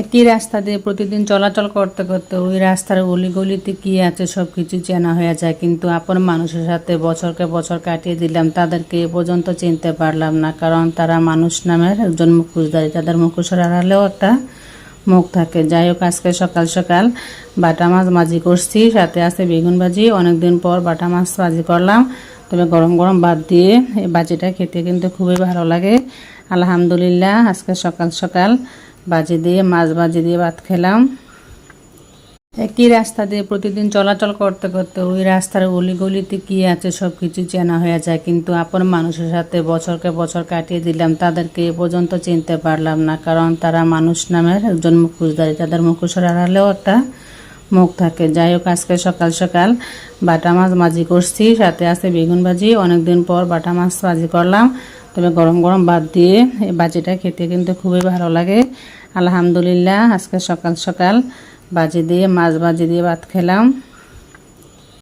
একই রাস্তা দিয়ে প্রতিদিন চলাচল করতে করতে ওই রাস্তার গলি গলিতে কি আছে সব কিছু চেনা হয়ে যায়। কিন্তু আপন মানুষের সাথে বছরকে বছর কাটিয়ে দিলাম, তাদেরকে এ পর্যন্ত চিনতে পারলাম না। কারণ তারা মানুষ নামের একজন মুখোশধারী তাদের মুখোশের আড়ালেও একটা মুখ থাকে। যাই হোক, আজকে সকাল সকাল বাটা মাছ ভাজি করছি, সাথে আছে বেগুন ভাজি। অনেকদিন পর বাটা মাছ ভাজি করলাম। তবে গরম গরম ভাত দিয়ে এই ভাজিটা খেতে কিন্তু খুবই ভালো লাগে। আলহামদুলিল্লাহ, আজকে সকাল সকাল ভাজি দিয়ে, মাছ ভাজি দিয়ে ভাত খেলাম। একই রাস্তা দিয়ে প্রতিদিন চলাচল করতে করতে ওই রাস্তার গলি গলিতে কি আছে সব কিছু চেনা হয়ে যায়। কিন্তু আপন মানুষের সাথে বছরকে বছর কাটিয়ে দিলাম, তাদেরকে এ পর্যন্ত চিনতে পারলাম না। কারণ তারা মানুষ নামের একজন মুখোশধারী। তাদের মুখোশের আড়ালেও একটা মুখ থাকে। যাই হোক, আজকে সকাল সকাল বাটা মাছ ভাজি করছি, সাথে আছে বেগুন ভাজি অনেকদিন পর বাটা মাছ ভাজি করলাম। তবে গরম গরম ভাত দিয়ে এই ভাজিটা খেতে কিন্তু খুবই ভালো লাগে। আলহামদুলিল্লাহ আজকে সকাল সকাল বাজি দিয়ে মাছ বাজি দিয়ে ভাত খেলাম।